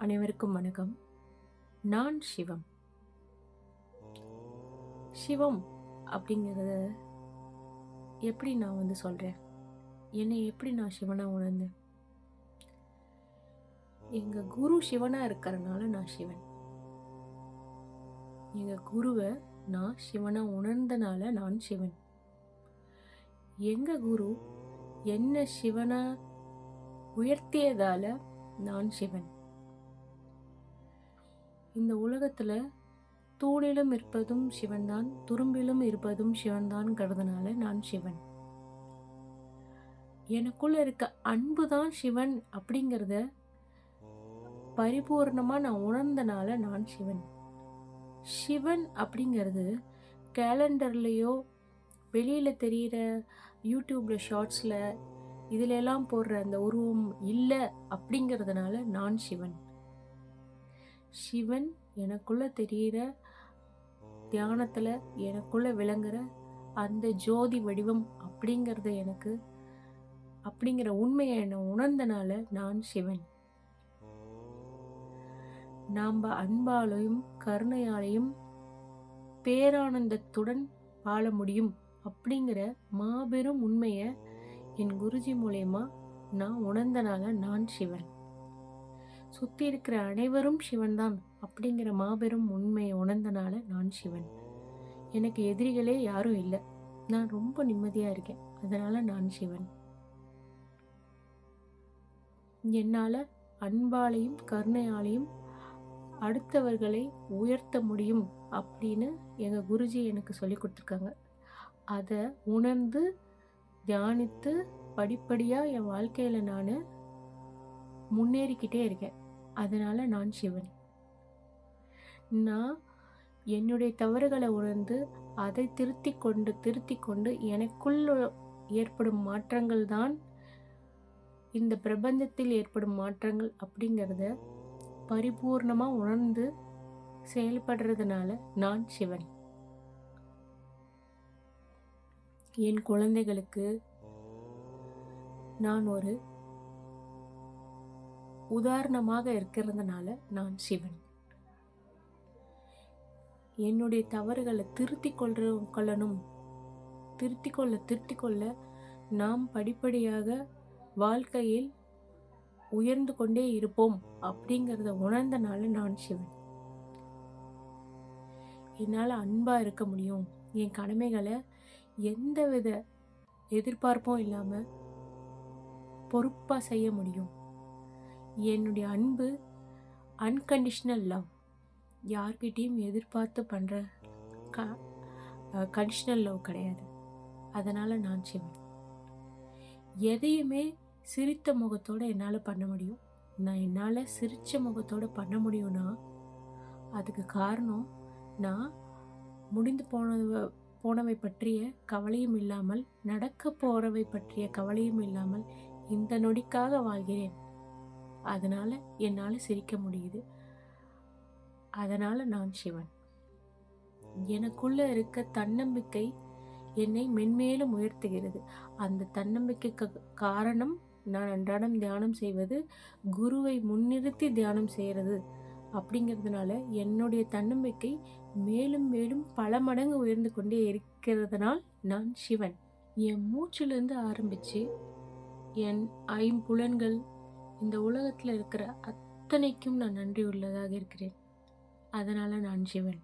அனைவருக்கும் வணக்கம். நான் சிவம். சிவம் அப்படிங்கிறத எப்படி நான் வந்து சொல்கிறேன் என்னை எப்படி நான் சிவனாக உணர்ந்தேன்? எங்கள் குரு சிவனாக இருக்கிறனால நான் சிவன். எங்கள் குருவை நான் சிவனாக உணர்ந்தனால நான் சிவன். எங்கள் குரு என்ன சிவனாக உயர்த்தியதால் நான் சிவன். இந்த உலகத்தில் தூணிலும் இருப்பதும் சிவன்தான் துரும்பிலும் இருப்பதும் சிவன்தான் கருதுனால நான் சிவன். எனக்குள்ள இருக்க அன்பு தான் சிவன் அப்படிங்கிறத பரிபூர்ணமாக நான் உணர்ந்தனால நான் சிவன். சிவன் அப்படிங்கிறது கேலண்டர்லேயோ வெளியில் தெரியிற யூடியூப்பில் ஷார்ட்ஸில் இதிலெல்லாம் போடுற அந்த உருவம் இல்லை அப்படிங்கிறதுனால நான் சிவன். சிவன் எனக்குள்ளே தெரியிற தியானத்தில் எனக்குள்ளே விளங்குற அந்த ஜோதி வடிவம் அப்படிங்கிறத எனக்கு அப்படிங்கிற உண்மையை என்னை உணர்ந்தனால நான் சிவன். நாம் அன்பாலையும் கருணையாலையும் பேரானந்தத்துடன் வாழ முடியும் அப்படிங்கிற மாபெரும் உண்மையை என் குருஜி மூலயமா நான் உணர்ந்தனால நான் சிவன். சுற்றி இருக்கிற அனைவரும் சிவன்தான் அப்படிங்கிற மாபெரும் உண்மையை உணர்ந்தனால நான் சிவன். எனக்கு எதிரிகளே யாரும் இல்லை. நான் ரொம்ப நிம்மதியாக இருக்கேன். அதனால் நான் சிவன். என்னால் அன்பாலையும் கருணையாலையும் அடுத்தவர்களை உயர்த்த முடியும் அப்படின்னு எங்கள் குருஜி எனக்கு சொல்லி கொடுத்துருக்காங்க. அதை உணர்ந்து தியானித்து படிப்படியாக என் வாழ்க்கையில் நான் முன்னேறிக்கிட்டே இருக்கேன். அதனால் நான் சிவன். நான் என்னுடைய தவறுகளை உணர்ந்து அதை திருத்தி கொண்டு திருத்தி கொண்டு எனக்குள் ஏற்படும் மாற்றங்கள் தான் இந்த பிரபஞ்சத்தில் ஏற்படும் மாற்றங்கள் அப்படிங்கிறத பரிபூர்ணமாக உணர்ந்து செயல்படுறதுனால நான் சிவன். என் குழந்தைகளுக்கு நான் ஒரு உதாரணமாக இருக்கிறதுனால நான் சிவன். என்னுடைய தவறுகளை திருத்தி கொள்ற கொள்ளணும். திருத்தி கொள்ள திருத்தி கொள்ள நாம் படிப்படியாக வாழ்க்கையில் உயர்ந்து கொண்டே இருப்போம் அப்படிங்கிறத உணர்ந்தனால நான் சிவன். என்னால் அன்பாக இருக்க முடியும். என் கடமைகளை எந்தவித எதிர்பார்ப்பும் இல்லாமல் பொறுப்பாக செய்ய முடியும். என்னுடைய அன்பு அன்கண்டிஷ்னல் லவ் யார்கிட்டேயும் எதிர்பார்த்து பண்ணுற க கண்டிஷ்னல் லவ் கிடையாது. அதனால் நான் சிவன் எதையுமே சிரித்த முகத்தோடு என்னால் பண்ண முடியும். நான் என்னால் சிரித்த முகத்தோடு பண்ண முடியும்னா அதுக்கு காரணம் நான் முடிந்து போனது போனவை பற்றிய கவலையும் இல்லாமல் நடக்க போகிறவை பற்றிய கவலையும் இல்லாமல் இந்த நொடிக்காக வாழ்கிறேன். அதனால் என்னால் சிரிக்க முடியுது. அதனால் நான் சிவன். எனக்குள்ளே இருக்க தன்னம்பிக்கை என்னை மென்மேலும் உயர்த்துகிறது. அந்த தன்னம்பிக்கைக்கு காரணம் நான் அன்றாடம் தியானம் செய்வது குருவை முன்னிறுத்தி தியானம் செய்கிறது அப்படிங்கிறதுனால என்னுடைய தன்னம்பிக்கை மேலும் மேலும் பல மடங்கு உயர்ந்து கொண்டே இருக்கிறதுனால் நான் சிவன். என் மூச்சிலிருந்து ஆரம்பித்து என் ஐம்புலன்கள் இந்த உலகத்தில் இருக்கிற அத்தனைக்கும் நான் நன்றி உள்ளதாக இருக்கிறேன். அதனால் நான் சிவன்